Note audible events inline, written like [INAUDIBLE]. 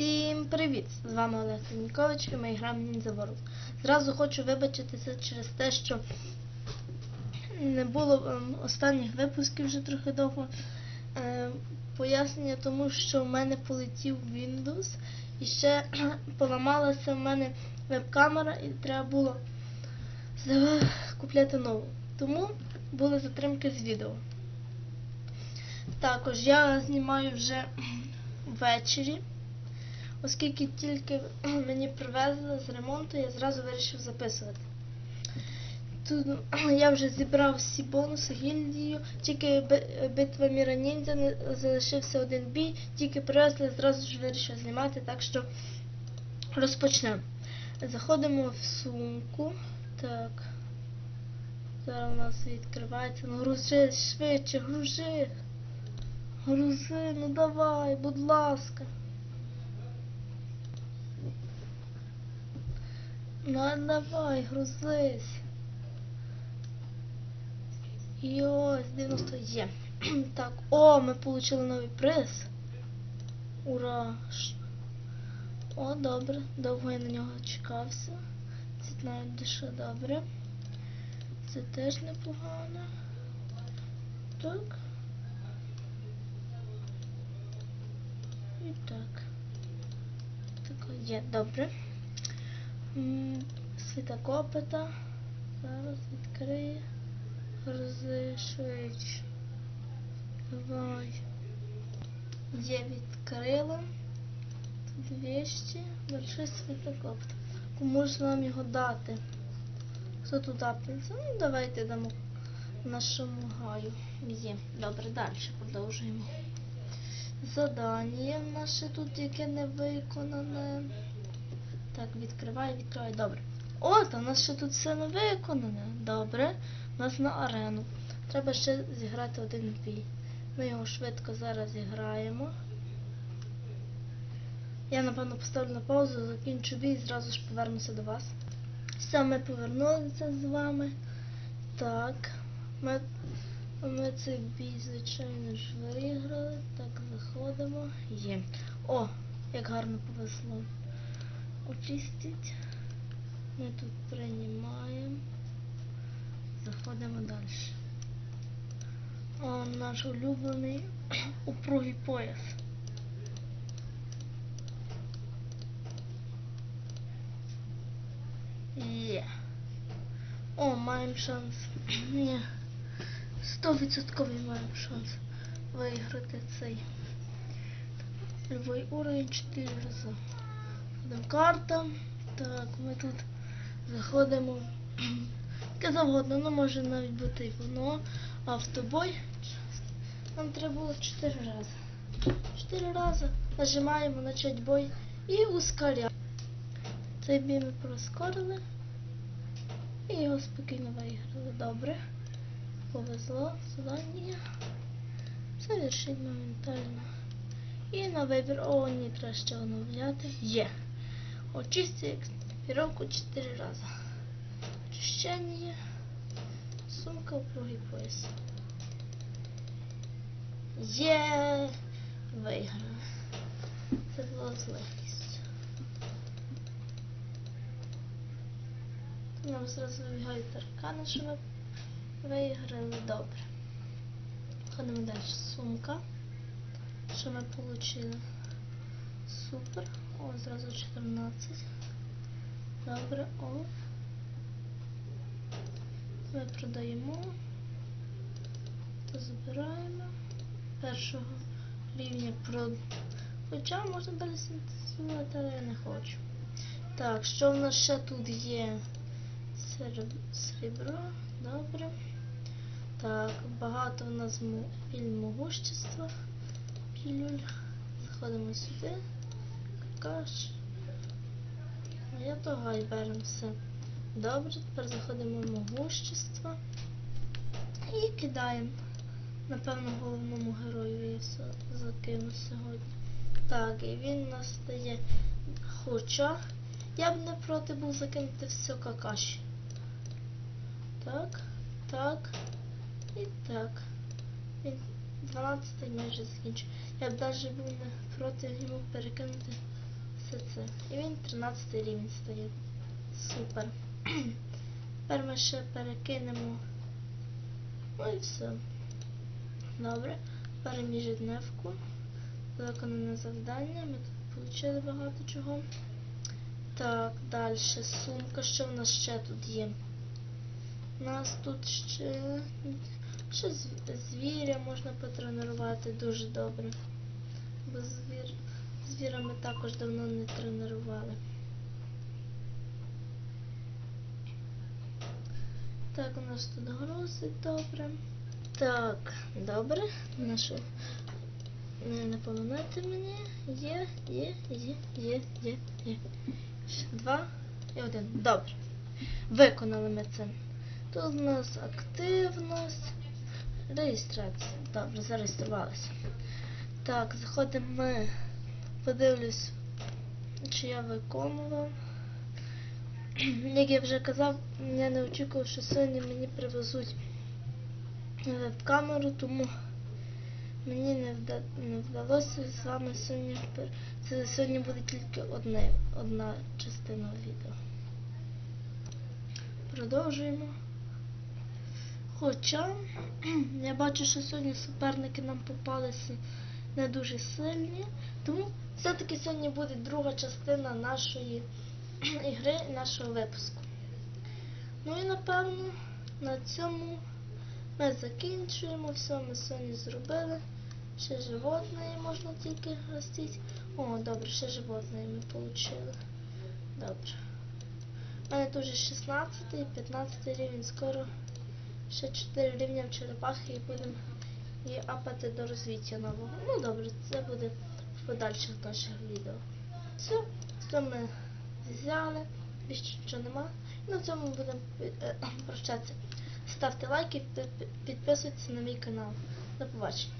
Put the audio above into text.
Всім привіт! З вами Олег Синькович і ми граємо Ninja World. Зразу хочу вибачитися через те, що не було ем, останніх випусків вже трохи довго. Ем, пояснення тому, що в мене полетів Windows і ще [CLEARS THROAT] поламалася в мене веб-камера і треба було купляти нову. Тому були затримки з відео. Також я знімаю вже [CLEARS THROAT] ввечері. Оскільки тільки [CLEARS THROAT] мені привезли з ремонту, я зразу вирішив записувати. Тут [CLEARS THROAT] я вже зібрав всі бонуси гільдію, тільки битва Міра Ніндзя залишився один бій, тільки привезли, зразу ж вирішив знімати, так що розпочнемо. Заходимо в сумку. Так. Зараз у нас відкривається. Ну грузи швидше, грузи. Грузи, ну давай, будь ласка. Ну давай, грузись. І ось 90 є. [CLEARS THROAT] Так, о, ми отримали новий приз. Ура! О, добре. Довго я на нього чекався. Це навіть дуже добре. Це теж непогано. Так. І так. Так, є, добре. Світокопита. Зараз відкриє. Грузи. Давай. Є відкрила. 200. Большой світокопит. Кому ж нам його дати? Хто тут апнеться? Ну, давайте дамо нашому гаю. Є. Добре, далі продовжуємо. Задання наше тут яке не виконане. Так, відкривай, відкривай. Добре. О, та у нас ще тут все не виконане. Добре. У нас на арену. Треба ще зіграти один бій. Ми його швидко зараз зіграємо. Я, напевно, поставлю на паузу, закінчу бій і зразу ж повернуся до вас. Все, ми повернулися з вами. Так. Ми, ми цей бій, звичайно ж, виграли. Так, заходимо. Є. О, як гарно повезло. Очистить. Ми тут приймаємо. Заходимо далі. О, наш улюблений [CLEARS THROAT] упругий пояс. Є. О, маємо шанс. [CLEARS THROAT] Ні. Стовідсотковий маємо шанс виграти цей. Любой уровень 4 рази. Карта. Так, ми тут заходимо. Яке завгодно, ну може навіть бути воно. Автобой. Нам треба було 4 рази. 4 рази. Нажимаємо начать бой і ускоряємо. Цей бій ми прискорили. І його спокійно виграли. Добре. Повезло. Завдання. Завершить моментально. І на вибір. О, ні, треба ще оновляти. Є. Очисти експіровку 4 рази. Очищення. Сумка упругий пояс. Є. Виграли. Це було з легкістю. Нам зразу вибігають таркани, що ми виграли добре. Ходимо далі. Сумка. Що ми отримали? Супер. О, зразу 14. Добре, о. Ми продаємо. Забираємо. Першого рівня про. Хоча можна далі синтезувати, але я не хочу. Так, що в нас ще тут є? Срібро, добре. Так, багато в нас піль могущества. Пілюль. Заходимо сюди. Какаш. Я то гай беремо все. Добре, тепер заходимо в могущество. І кидаємо. Напевно, головному герою я все закину сьогодні. Так, і він у нас стає. Хоча я б не проти був закинути все какаші. Так, так і так. Він 12 майже закінчив. Я б навіть був не проти йому перекинути Це. І він 13 рівень стає. Супер. [CLEARS THROAT] Тепер ми ще перекинемо. Ну і все. Добре. Переміждневку. Виконане завдання. Ми тут отримали багато чого. Так, далі. Сумка. Що в нас ще тут є? У нас тут ще, ще звіря можна потренувати дуже добре. Бо звір, звіра ми також давно не тренували. Так, у нас тут грузить добре. Так, добре. Нашу не напоминати мені. Є, є, є, є, є, є. Два і один. Добре. Виконали ми це. Тут у нас активність. Реєстрація. Добре, зареєструвалися. Так, заходимо ми. Подивлюсь, чи я виконував. [CLEARS THROAT] Як я вже казав, я не очікував, що сьогодні мені привезуть веб-камеру, тому мені не, вда... не вдалося з вами сьогодні. Це сьогодні буде тільки одне, одна частина відео. Продовжуємо. Хоча [CLEARS THROAT] я бачу, що сьогодні суперники нам попалися не дуже сильні, тому все-таки сьогодні буде друга частина нашої [CLEARS THROAT] ігри нашого випуску. Ну і напевно на цьому ми закінчуємо. Все ми сьогодні зробили. Ще животне можна тільки ростити. О, добре, ще животне ми отримали. Добре. У мене тут вже 16 і 15 рівень скоро. Ще 4 рівня в черепахи і будемо її апати до розвіття нового. Ну добре, це буде в подальших наших відео. Все, це ми взяли, більше нічого нема. І на цьому будемо е, прощатися. Ставте лайки, пи- пи- підписуйтесь на мій канал. До побачення.